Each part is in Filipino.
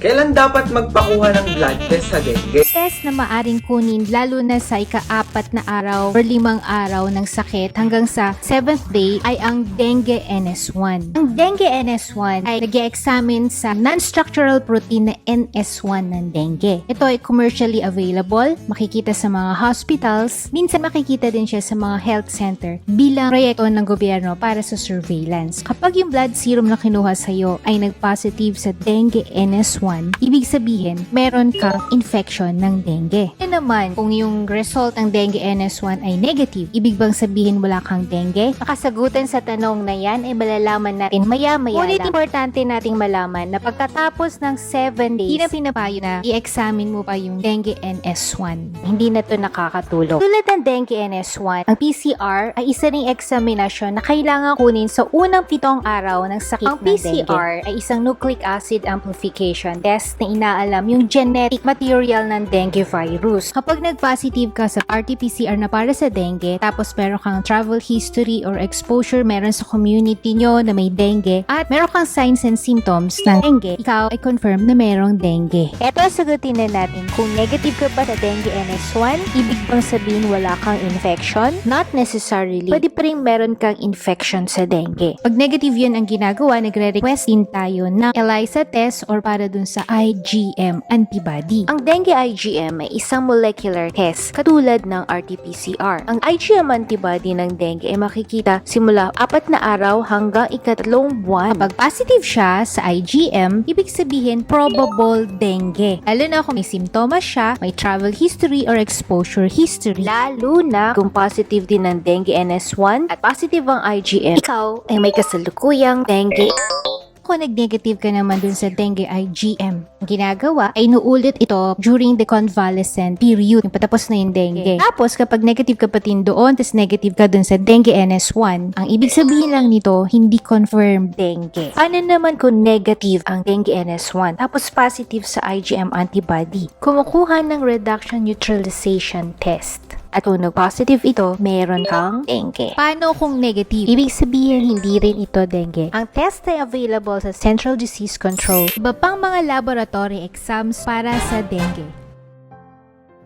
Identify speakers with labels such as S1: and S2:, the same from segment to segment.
S1: Kailan dapat magpakuha ng blood test sa dengue?
S2: Test na maaring kunin lalo na sa ika-apat na araw or limang araw ng sakit hanggang sa 7th day ay ang dengue NS1. Ang dengue NS1 ay nag examine sa non-structural protein na NS1 ng dengue. Ito ay commercially available, makikita sa mga hospitals, minsan makikita din siya sa mga health center bilang proyekto ng gobyerno para sa surveillance. Kapag yung blood serum na kinuha sa'yo ay nag-positive sa dengue NS1, ibig sabihin meron kang infection ng dengue. Yan naman, kung yung result ng dengue NS1 ay negative, ibig bang sabihin wala kang dengue? Makasagutan sa tanong na yan ay malalaman natin maya-maya Ngunit importante nating malaman na pagkatapos ng 7 days, hindi na pinapayo na i-examine mo pa yung dengue NS1. Hindi na to nakakatulong. Tulad ng dengue NS1, ang PCR ay isa ring examinasyon na kailangan kunin sa unang pitong araw ng sakit ang
S3: ng dengue.
S2: PCR ay isang nucleic acid amplification test na inaalam yung genetic material ng dengue virus. Kapag nag-positive ka sa RT-PCR na para sa dengue, tapos meron kang travel history or exposure meron sa community nyo na may dengue, at meron kang signs and symptoms ng dengue, ikaw ay confirm na merong dengue. Eto, sagutin na natin kung negative ka ba sa dengue NS1, ibig bang sabihin wala kang infection? Not necessarily. Pwede pa rin meron kang infection sa dengue. Pag negative yun ang ginagawa, nagre-request din tayo ng ELISA test or para dun sa IgM antibody. Ang dengue IgM ay isang molecular test katulad ng RT-PCR. Ang IgM antibody ng dengue ay makikita simula apat na araw hanggang ikatlong buwan. Kapag positive siya sa IgM, ibig sabihin probable dengue. Lalo na kung may simptomas siya, may travel history or exposure history. Lalo na kung positive din ng dengue NS1 at positive ang IgM, ikaw ay may kasalukuyang dengue kung nag-negative ka naman dun sa dengue IgM, ang ginagawa ay inuulit ito during the convalescent period, yung patapos na yung dengue. Tapos, kapag negative ka pa din doon, tapos negative ka dun sa dengue NS1, ang ibig sabihin lang nito, hindi confirmed dengue. Ano naman kung negative ang dengue NS1, tapos positive sa IgM antibody? Kumukuha ng reduction neutralization test. At kung nag-positive ito, meron kang dengue. Paano kung negative? Ibig sabihin, hindi rin ito dengue. Ang test ay available sa Central Disease Control. Iba pang mga laboratory exams para sa dengue.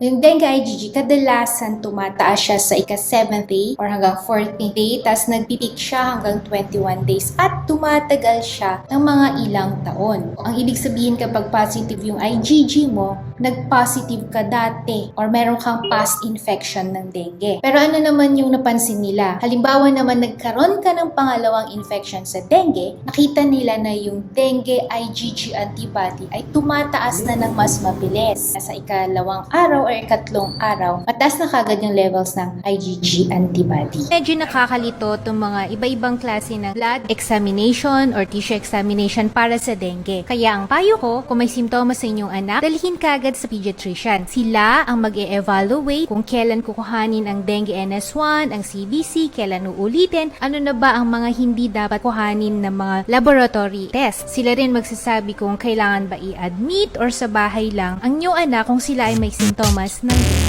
S3: Yung dengue IgG, kadalasan tumataas siya sa ika-7th day or hanggang 14th day, tapos nagpipik siya hanggang 21 days at tumatagal siya ng mga ilang taon. Ang ibig sabihin kapag positive yung IgG mo, nag-positive ka dati or meron kang past infection ng dengue. Pero ano naman yung napansin nila? Halimbawa naman nagkaroon ka ng pangalawang infection sa dengue, nakita nila na yung dengue IgG antibody ay tumataas na ng mas mabilis. Sa ikalawang araw or ikatlong araw, mataas na kagad yung levels ng IgG antibody.
S2: Medyo nakakalito itong mga iba-ibang klase ng blood examination or tissue examination para sa dengue. Kaya ang payo ko, kung may simptomas sa inyong anak, dalhin kagad sa pediatrician. Sila ang mag evaluate kung kailan kukuhanin ang dengue NS1, ang CBC, kailan uulitin, ano na ba ang mga hindi dapat kuhanin ng mga laboratory test. Sila rin magsasabi kung kailangan ba i-admit or sa bahay lang ang inyong anak kung sila ay may simptomas ng.